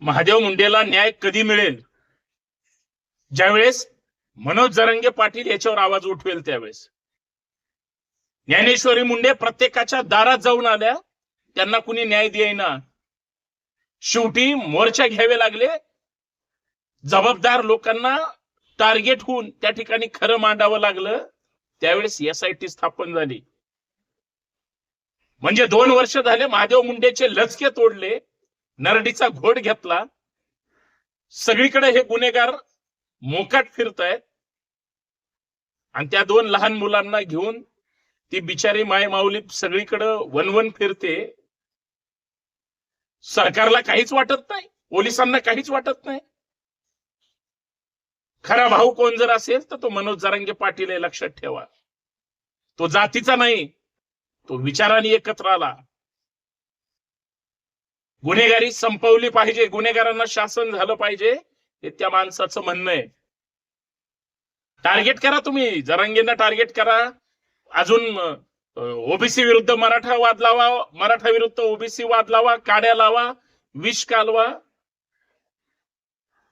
महादेव मुंडेला न्याय कधी मिळेल? ज्यावेळेस मनोज जरंगे पाटील याच्यावर आवाज उठवेल त्यावेळेस. ज्ञानेश्वरी मुंडे प्रत्येकाच्या दारात जाऊन आल्या त्यांना कुणी न्याय देईना. शेवटी मोर्चा घ्यावे लागले. जबाबदार लोकांना टार्गेट होऊन त्या ठिकाणी खरं मांडावं लागलं. त्यावेळेस एसआयटी स्थापन झाली. म्हणजे दोन वर्ष झाले महादेव मुंडेचे लचके तोडले. नरडीचा घोड घेतला. सगळीकडे हे गुन्हेगार मोकाट फिरतायत. आणि त्या दोन लहान मुलांना घेऊन ती बिचारी माय माऊली सगळीकडं वनवन फिरते. सरकारला काहीच वाटत नाही. पोलिसांना काहीच वाटत नाही. खरा भाऊ कोण जर असेल तर तो मनोज जरंगे पाटील आहे लक्षात ठेवा. तो जातीचा नाही. तो विचाराने एकत्र आला. गुन्हेगारी संपवली पाहिजे गुन्हेगारांना शासन झालं पाहिजे हे त्या माणसाचं म्हणणं आहे. टार्गेट करा तुम्ही जरांगींना टार्गेट करा. अजून ओबीसी विरुद्ध मराठा वाद लावा मराठा विरुद्ध ओबीसी वाद लावा काड्या लावा विष कालवा.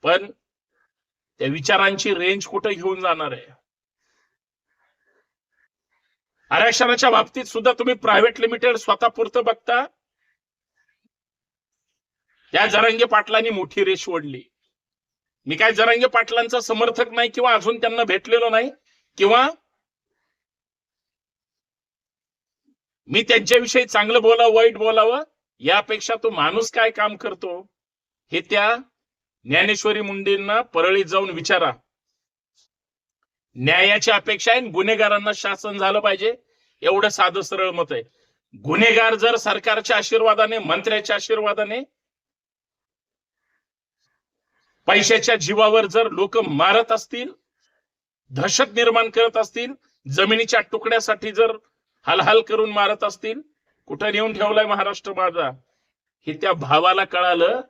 पण त्या विचारांची रेंज कुठे घेऊन जाणार आहे? आरक्षणाच्या बाबतीत सुद्धा तुम्ही प्रायव्हेट लिमिटेड स्वतः पुरतं बघता. त्या जरांगे पाटलांनी मोठी रेष ओढली. मी काय जरांगे पाटलांचा समर्थक नाही किंवा अजून त्यांना भेटलेलो नाही किंवा मी त्यांच्याविषयी चांगलं बोलावं वाईट बोलावं यापेक्षा तो माणूस काय काम करतो? हे त्या ज्ञानेश्वरी मुंडेंना परळीत जाऊन विचारा. न्यायाची अपेक्षा आहे आणि गुन्हेगारांना शासन झालं पाहिजे. एवढं साधं सरळ मत आहे. गुन्हेगार जर सरकारच्या आशीर्वादाने मंत्र्याच्या आशीर्वादाने पैशाच्या जीवावर जर लोक मारत असतील दहशत निर्माण करत असतील जमिनीच्या तुकड्यासाठी जर हलहल करून मारत असतील कुठं नेऊन ठेवलाय महाराष्ट्र माझा? हे त्या भावाला कळालं.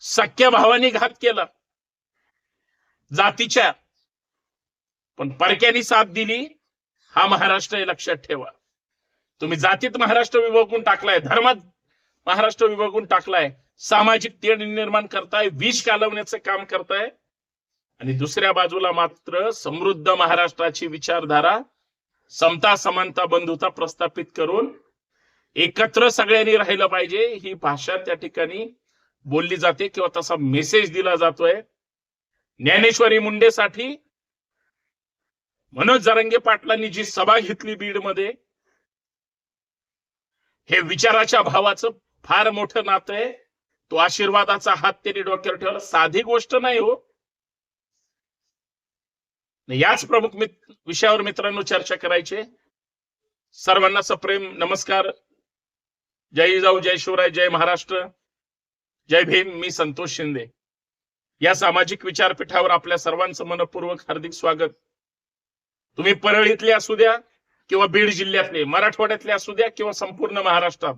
सख्या भावानी घात केला. जातीच्या. पण परक्यानी साथ दिली. हा महाराष्ट्र हे लक्षात ठेवा. तुम्ही जातीत महाराष्ट्र विभागून टाकलाय धर्मात महाराष्ट्र विभागून टाकलाय. सामाजिक तेढ निर्माण करताय विष कालवण्याचं काम करताय. आणि दुसऱ्या बाजूला मात्र समृद्ध महाराष्ट्राची विचारधारा समता समानता बंधुता प्रस्थापित करून एकत्र सगळ्यांनी राहिलं पाहिजे ही भाषा त्या ठिकाणी बोलली जाते किंवा तसा मेसेज दिला जातोय. ज्ञानेश्वरी मुंडेसाठी मनोज जरंगे पाटलांनी जी सभा घेतली बीडमध्ये हे विचाराच्या भावाचं फार मोठं नातं आहे. तो आशीर्वादाचा हात त्यांनी डोक्यावर ठेवला. साधी गोष्ट नाही हो. याच प्रमुख विषयावर मित्रांनो चर्चा करायचे सर्वांना सप्रेम नमस्कार. जय जाऊ जय शिवराय जय महाराष्ट्र. जय भीम मी संतोष शिंदे. या सामाजिक विचारपीठावर आपल्या सर्वांचं मनपूर्वक हार्दिक स्वागत. तुम्ही परळीतले असू द्या किंवा बीड जिल्ह्यातले मराठवाड्यातले असू द्या किंवा संपूर्ण महाराष्ट्रात.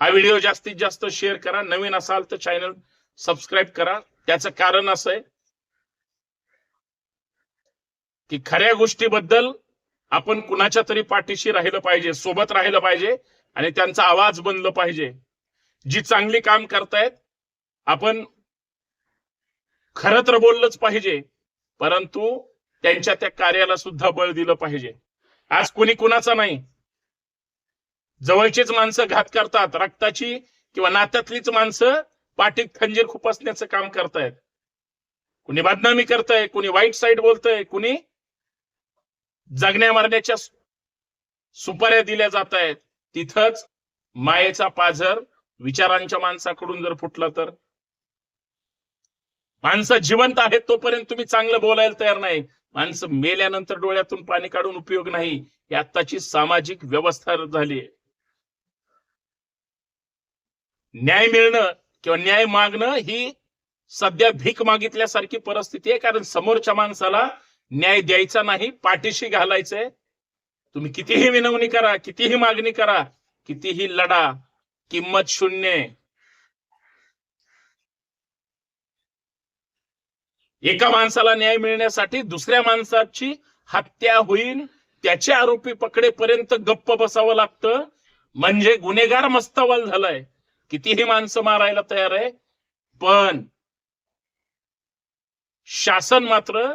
हा व्हिडिओ जास्तीत जास्त शेअर करा. नवीन असाल तर चॅनल सबस्क्राईब करा. त्याचं कारण असं आहे की खऱ्या गोष्टीबद्दल आपण कुणाच्या तरी पाठीशी राहिलं पाहिजे सोबत राहिलं पाहिजे आणि त्यांचा आवाज बनलं पाहिजे. जी चांगली काम करतायत आपण खरं तर बोललंच पाहिजे परंतु त्यांच्या त्या कार्याला सुद्धा बळ दिलं पाहिजे. आज कोणी कुणाचा नाही जवळचीच माणसं घात करतात रक्ताची किंवा नात्यातलीच माणसं पाठीत खंजीर खुपसण्याचं काम करतायत. कुणी बदनामी करतय कुणी वाईट साईड बोलतय कुणी जगण्या मारण्याच्या सुपाऱ्या दिल्या जात आहेत तिथंच मायेचा पाझर विचारांच्या माणसाकडून जर फुटला तर. माणसं जिवंत आहेत तोपर्यंत तुम्ही चांगलं बोलायला तयार नाही. माणसं मेल्यानंतर डोळ्यातून पाणी काढून उपयोग नाही. ही आत्ताची सामाजिक व्यवस्था झाली आहे न्याय मिळणं किंवा न्याय मागणं ही सध्या भीक मागितल्यासारखी परिस्थिती आहे कारण समोरच्या माणसाला न्याय द्यायचा नाही पाठीशी घालायचंय. तुम्ही कितीही विनवणी करा कितीही मागणी करा कितीही लढा किंमत शून्य एका माणसाला न्याय मिळण्यासाठी दुसऱ्या माणसाची हत्या होईल त्याचे आरोपी पकडेपर्यंत गप्प बसावं लागतं. म्हणजे गुन्हेगार मस्तवाल झालाय. कितीही माणसं मारायला तयार आहे पण शासन मात्र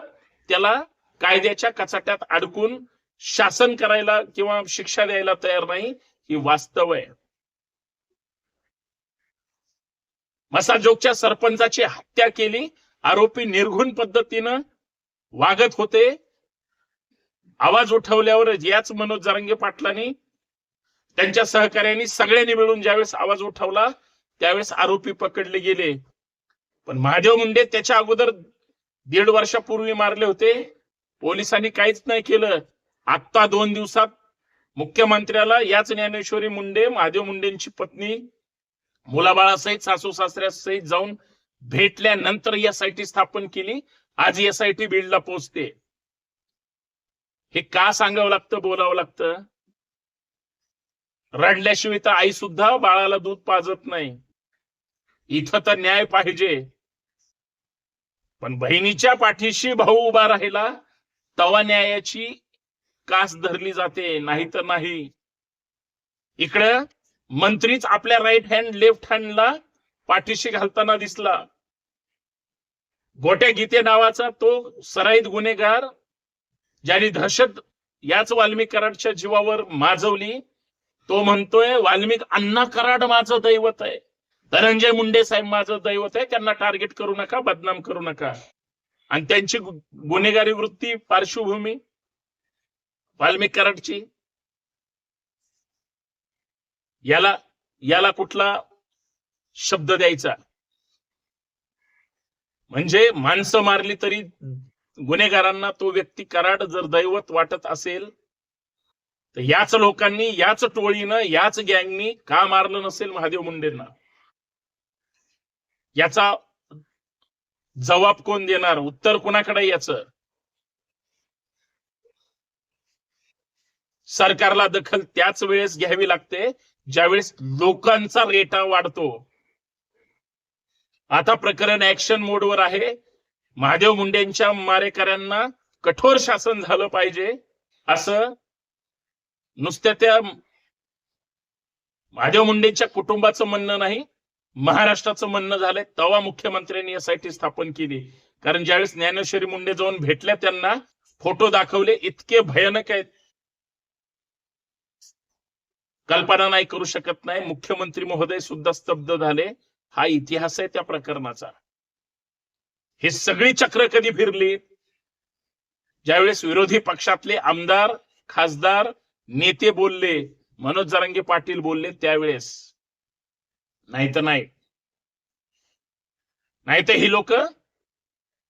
त्याला कायद्याच्या कचाट्यात अडकून शासन करायला किंवा शिक्षा द्यायला तयार नाही ही वास्तव आहे. मसाजोगच्या सरपंचाची हत्या केली आरोपी निर्घुण पद्धतीनं वागत होते. आवाज उठवल्यावर याच मनोज जारंगे पाटलांनी त्यांच्या सहकार्यांनी सगळ्यांनी मिळून ज्यावेळेस आवाज उठवला त्यावेळेस आरोपी पकडले गेले. पण महादेव मुंडे त्याच्या अगोदर दीड वर्षापूर्वी मारले होते. पोलिसांनी काहीच नाही केलं. आत्ता दोन दिवसात मुख्यमंत्र्याला याच ज्ञानेश्वरी मुंडे महादेव मुंडेंची पत्नी मुलाबाळासहित सासू सासऱ्यासहित जाऊन भेटल्यानंतर टी स्थापन केली. आज एस आय टी बीडला पोहोचते. हे का सांगावं लागतं बोलावं लागतं? रडल्याशिवाय तर आई सुद्धा बाळाला दूध पाजत नाही. इथं तर न्याय पाहिजे. पण बहिणीच्या पाठीशी भाऊ उभा राहिला तवा न्यायाची कास धरली जाते नाही तर नाही. इकडं मंत्रीच आपल्या राईट हँड लेफ्ट हँडला पाठीशी घालताना दिसला. गोट्या गीते नावाचा तो सराईत गुन्हेगार ज्याने दहशत याच वाल्मीकरांच्या जीवावर माजवली तो म्हणतोय वाल्मिक अण्णा कराड माझं दैवत आहे. धनंजय मुंडे साहेब माझं दैवत आहे त्यांना टार्गेट करू नका बदनाम करू नका. आणि त्यांची गुन्हेगारी वृत्ती पार्श्वभूमी वाल्मिक कराडची. याला याला कुठला शब्द द्यायचा? म्हणजे माणसं मारली तरी गुन्हेगारांना तो व्यक्ती कराड जर दैवत वाटत असेल तर याच लोकांनी याच टोळीनं याच गँगनी का मारलं नसेल महादेव मुंडेंना? याचा जबाब कोण देणार? उत्तर कोणाकडे याच? सरकारला दखल त्याच वेळेस घ्यावी लागते ज्यावेळेस लोकांचा रेटा वाढतो. आता प्रकरण ऍक्शन मोडवर आहे. महादेव मुंडेंच्या मारेकऱ्यांना कठोर शासन झालं पाहिजे असं नुसत्या त्या महादेव मुंडेंच्या कुटुंबाचं म्हणणं नाही महाराष्ट्राचं म्हणणं झालंय. तेव्हा मुख्यमंत्र्यांनी एसआयटी स्थापन केली. कारण ज्यावेळेस ज्ञानेश्वरी मुंडे जाऊन भेटल्या त्यांना फोटो दाखवले इतके भयानक आहेत. कल्पना नाही करू शकत नाही. मुख्यमंत्री महोदय सुद्धा स्तब्ध झाले. हा इतिहास आहे त्या प्रकरणाचा. हे सगळी चक्र कधी फिरली? ज्यावेळेस विरोधी पक्षातले आमदार खासदार नेते बोलले मनोज जरांगे पाटील बोलले त्यावेळेस. नाही तर नाही. नाही तर ही लोक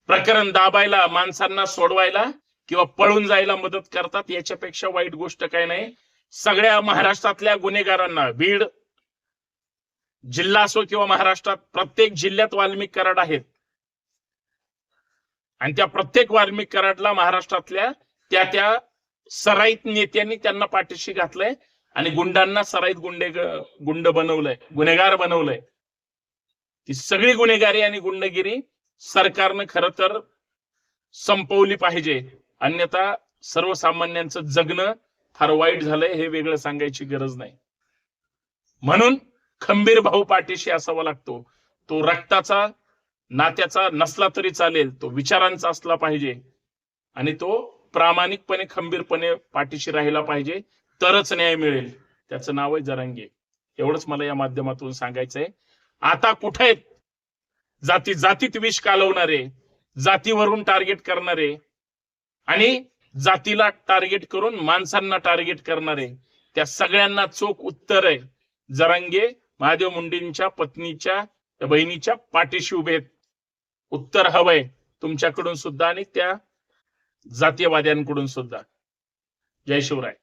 प्रकरण दाबायला माणसांना सोडवायला किंवा पळून जायला मदत करतात याच्यापेक्षा वाईट गोष्ट काय नाही. सगळ्या महाराष्ट्रातल्या गुन्हेगारांना बीड जिल्हा असो किंवा महाराष्ट्रात प्रत्येक जिल्ह्यात वाल्मिक कराड आहेत. आणि त्या प्रत्येक वाल्मिक कराडला महाराष्ट्रातल्या त्या त्या सराईत नेत्यांनी त्यांना पाठीशी घातलंय आणि गुंडांना सराईत गुंडे गुंड बनवलंय गुन्हेगार बनवलंय. ती सगळी गुन्हेगारी आणि गुंडगिरी सरकारनं खर तर संपवली पाहिजे. अन्यथा सर्वसामान्यांचं जगणं फार वाईट झालंय हे वेगळं सांगायची गरज नाही. म्हणून खंबीर भाऊ पाठीशी असावा लागतो. तो रक्ताचा नात्याचा नसला तरी चालेल तो विचारांचा असला पाहिजे. आणि तो प्रामाणिकपणे खंबीरपणे पाठीशी राहिला पाहिजे तरच न्याय मिळेल. त्याचं नाव आहे जरांगे. एवढंच मला या माध्यमातून सांगायचंय. आता कुठे आहेत? जाती जातीत विष कालवणारे जातीवरून टार्गेट करणारे आणि जातीला टार्गेट करून माणसांना टार्गेट करणारे त्या सगळ्यांना चोख उत्तर आहे. जरांगे महादेव मुंडेंच्या पत्नीच्या बहिणीच्या पाठीशी उभे आहेत. उत्तर हवंय तुमच्याकडून सुद्धा आणि त्या जातीयवाद्यांकडून सुद्धा. जय शिवराय.